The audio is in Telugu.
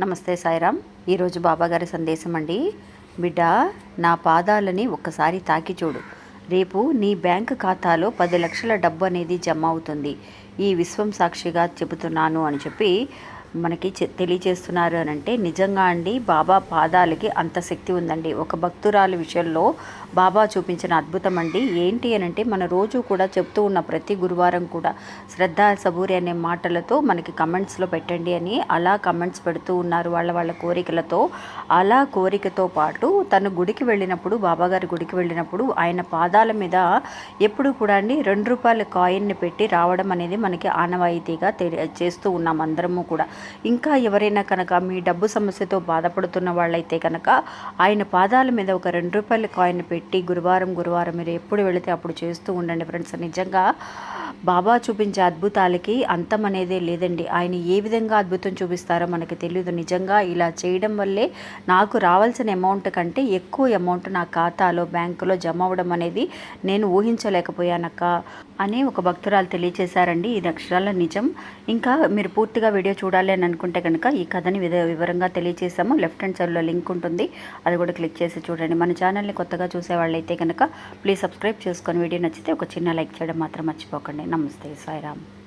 నమస్తే సాయిరామ్. ఈరోజు బాబాగారి సందేశం అండి. బిడ్డ నా పాదాలని ఒక్కసారి తాకి చూడు. రేపు నీ బ్యాంక్ ఖాతాలో పది లక్షల డబ్బు అనేది జమ అవుతుంది. ఈ విశ్వం సాక్షిగా చెబుతున్నాను అని చెప్పి మనకి చె- తెలియజేస్తున్నారు అని అంటే నిజంగా అండి బాబా పాదాలకి అంత శక్తి ఉందండి. ఒక భక్తురాలి విషయంలో బాబా చూపించిన అద్భుతం అండి. ఏంటి అని అంటే మన రోజు కూడా చెప్తూ ఉన్న ప్రతి గురువారం కూడా శ్రద్ధ సబూరి అనే మాటలతో మనకి కమెంట్స్లో పెట్టండి అని అలా కమెంట్స్ పెడుతూ ఉన్నారు వాళ్ళ వాళ్ళ కోరికలతో. అలా కోరికతో పాటు తను గుడికి వెళ్ళినప్పుడు బాబాగారి గుడికి వెళ్ళినప్పుడు ఆయన పాదాల మీద ఎప్పుడు కూడా అండి రెండు రూపాయల కాయిన్ని పెట్టి రావడం అనేది మనకి ఆనవాయితీగా తెలి చేస్తూ ఉన్నాం అందరము కూడా. ఇంకా ఎవరైనా కనుక మీ డబ్బు సమస్యతో బాధపడుతున్న వాళ్ళైతే కనుక ఆయన పాదాల మీద ఒక రెండు రూపాయల కాయిన్ పెట్టి గురువారం గురువారం మీరు ఎప్పుడు వెళితే అప్పుడు చేస్తూ ఉండండి ఫ్రెండ్స్. నిజంగా బాబా చూపించే అద్భుతాలకి అంతం అనేదే లేదండి. ఆయన ఏ విధంగా అద్భుతం చూపిస్తారో మనకి తెలియదు నిజంగా ఇలా చేయడం వల్లే నాకు రావాల్సిన అమౌంట్ కంటే ఎక్కువ అమౌంట్ నా ఖాతాలో బ్యాంకులో జమ అవ్వడం అనేది నేను ఊహించలేకపోయానక్క అని ఒక భక్తురాలు తెలియచేశారండి. ఇది అక్షరాల నిజం. ఇంకా మీరు పూర్తిగా వీడియో చూడాలి అని అనుకుంటే కనుక ఈ కథని విధ వివరంగా తెలియచేసాము. లెఫ్ట్ హ్యాండ్ సైడ్లో లింక్ ఉంటుంది. అది కూడా క్లిక్ చేసి చూడండి. మన ఛానల్ని కొత్తగా చూసే వాళ్ళైతే కనుక ప్లీజ్ సబ్స్క్రైబ్ చేసుకొని వీడియో నచ్చితే ఒక చిన్న లైక్ చేయడం మాత్రం మర్చిపోకండి. నమస్తే. సాయిరామ్.